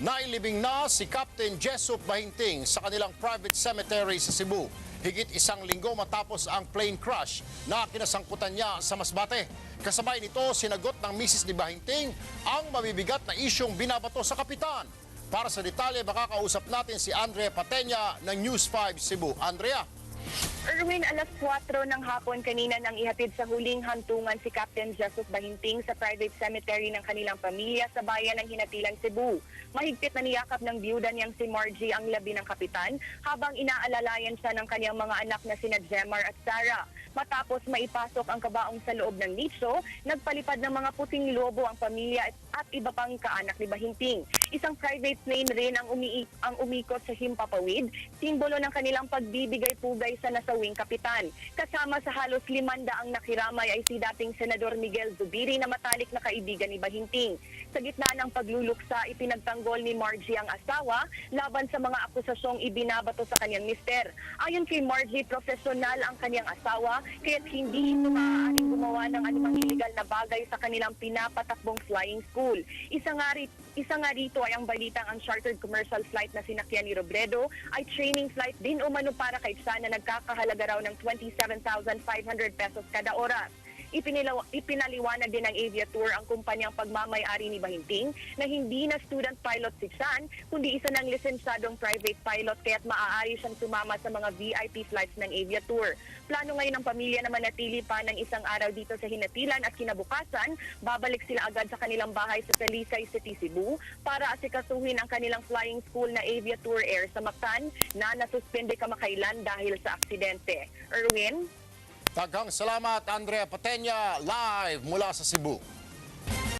Nailibing na si Captain Jessup Bahinting sa kanilang private cemetery sa Cebu. Higit isang linggo matapos ang plane crash na kinasangkutan niya sa Masbate. Kasabay nito, sinagot ng misis ni Bahinting ang mabibigat na isyong binabato sa kapitan. Para sa detalye, makakausap natin si Andrea Patenya ng News 5 Cebu. Andrea? Erwin, alas 4 ng hapon kanina nang ihatid sa huling hantungan si Captain Jesus Bahinting sa private cemetery ng kanilang pamilya sa bayan ng Hinatilan, Cebu. Mahigpit na niyakap ng biyuda niyang si Margie ang labi ng kapitan habang inaalalayan siya ng kanyang mga anak na sina Jemar at Sarah. Matapos maipasok ang kabaong sa loob ng nicho, nagpalipad ng mga puting lobo ang pamilya at iba pang kaanak ni Bahinting. Isang private plane rin ang, umi ang umikot sa Himpapawid, simbolo ng kanilang pagbibigay-pugay sa nasawing kapitan. Kasama sa halos limanda ang nakiramay ay si dating Senador Miguel Zubiri na matalik na kaibigan ni Bahinting. Sa gitna ng pagluluksa, ipinagtanggol ni Margie ang asawa laban sa mga akusasyong ibinabato sa kanyang mister. Ayon kay Margie, profesional ang kanyang asawa kaya't hindi ito maaaring gumawa ng anumang illegal na bagay sa kanilang pinapatakbong flying school. Isa nga, isa nga rito ay ang balitang ang chartered commercial flight na sinakyan ni Robredo ay training flight din umano para kay Chan na nagkakahalaga raw ng 27,500 pesos kada oras. Ipinaliwanag din ng Aviator ang kumpanyang pagmamayari ni Bahinting na hindi na student pilot si Chan, kundi isa ng lisensyadong private pilot kaya't maaari siyang sumama sa mga VIP flights ng Aviator. Plano ngayon ng pamilya na manatili pa ng isang araw dito sa Hinatilan at kinabukasan, babalik sila agad sa kanilang bahay sa Talisay City, Cebu para asikasuhin ang kanilang flying school na Aviator Air sa Mactan na nasuspende kamakailan dahil sa aksidente. Erwin? Taghang salamat, Andrea Patenya, live mula sa Cebu.